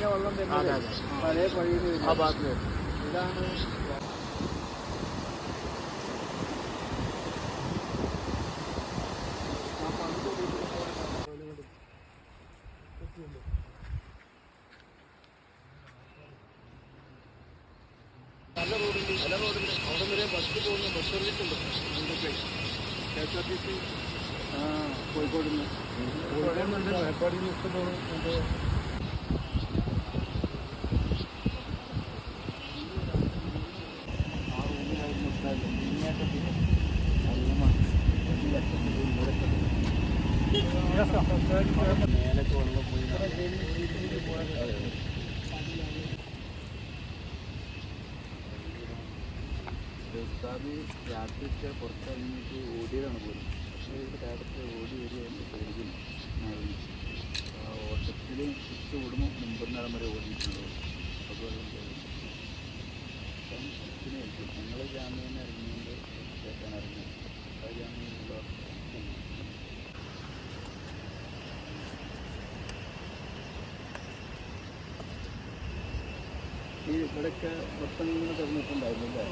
ഇറങ്ങിയ വെള്ളം തന്നെ പഴയ പല വഴിയിൽ ആ ഭാഗത്ത്. ഇതാണ് നല്ല റോഡുണ്ട് നല്ല റോഡുണ്ട് അവിടെ വരെ ബസ് പോകുന്ന ബസ് സർവീസ് ഉണ്ട് നിങ്ങൾക്ക് K S R T C Kozhikode നിന്ന് കോഴിക്കോടുണ്ട് മേപ്പാടിയിൽ നിന്ന് ഇഷ്ടത്തോളം ഉസ്താദ് രാത്രിയൊക്കെ പുറത്തിറങ്ങിയിട്ട് ഓടിയതാണ് പോലും പക്ഷേ ഇവിടെ രാത്രി ഓടി വരികയാണ് പേടിക്കുന്നു ഓട്ടത്തിൽ ചുറ്റ് ഓടുമ്പോൾ മുമ്പൊന്നേരം വരെ ഓടിയിട്ടുണ്ട് അപ്പോൾ ഞങ്ങൾ ജാമ്യം ഈ ഇവിടെയൊക്കെ മൊത്തം ഇങ്ങനെ തുറന്നിട്ടുണ്ടായിരുന്നു അല്ലേ?